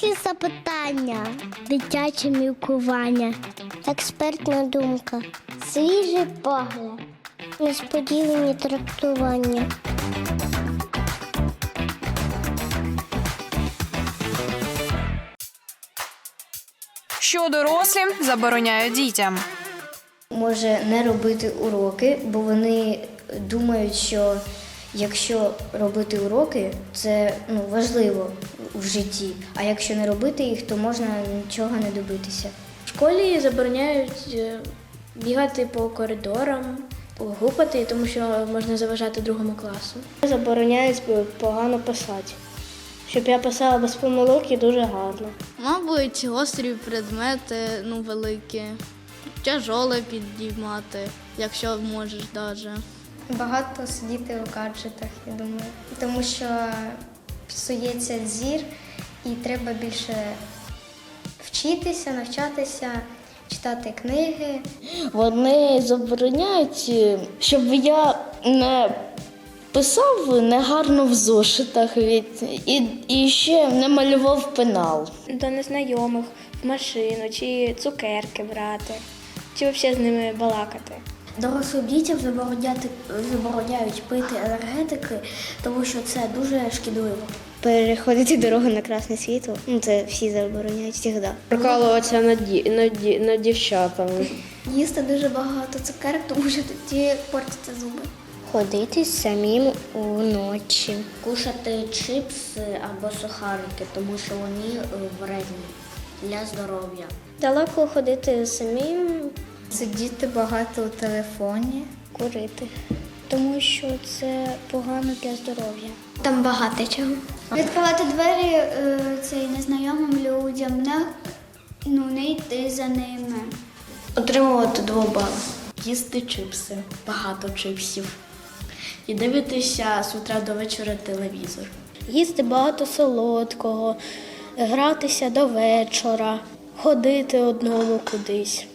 Дорослі запитання, дитяче мілкування, експертна думка, свіжий погляд, несподівані трактування. Що дорослим забороняють дітям? може не робити уроки, бо вони думають, що якщо робити уроки, це ну, важливо в житті. А якщо не робити їх, то можна нічого не добитися. В школі забороняють е, бігати по коридорам, гупати, тому що можна заважати другому класу. Забороняють погано писати. Щоб я писала без помилок і дуже гарно. Мабуть, гострі предмети, ну, великі, тяжоле підіймати, якщо можеш даже. Багато сидіти у гаджетах, я думаю, тому що псується зір і треба більше вчитися, навчатися, читати книги. Вони забороняють, щоб я не писав негарно в зошитах від, і, і ще не малював пенал. До незнайомих в машину чи цукерки брати, чи взагалі з ними балакати. Дорослим дітям забороняти, забороняють пити енергетики, тому що це дуже шкідливо. Переходити дорогу на красне світло, ну це всі забороняють завжди. Прикалуватися над, ді- над, ді- над дівчатами. Їсти дуже багато цукерок, тому що тоді портяться зуби. Ходити самим уночі. Кушати чипси або сухарики, тому що вони е, вредні для здоров'я. Далеко ходити самим. Сидіти багато у телефоні. Курити. Тому що це погано для здоров'я. Там багато чого. Відкривати двері е, цей незнайомим людям, не, ну, не йти за ними. Отримувати двобали. Їсти чипси, багато чипсів. І дивитися з утра до вечора телевізор. Їсти багато солодкого, гратися до вечора, ходити одному кудись.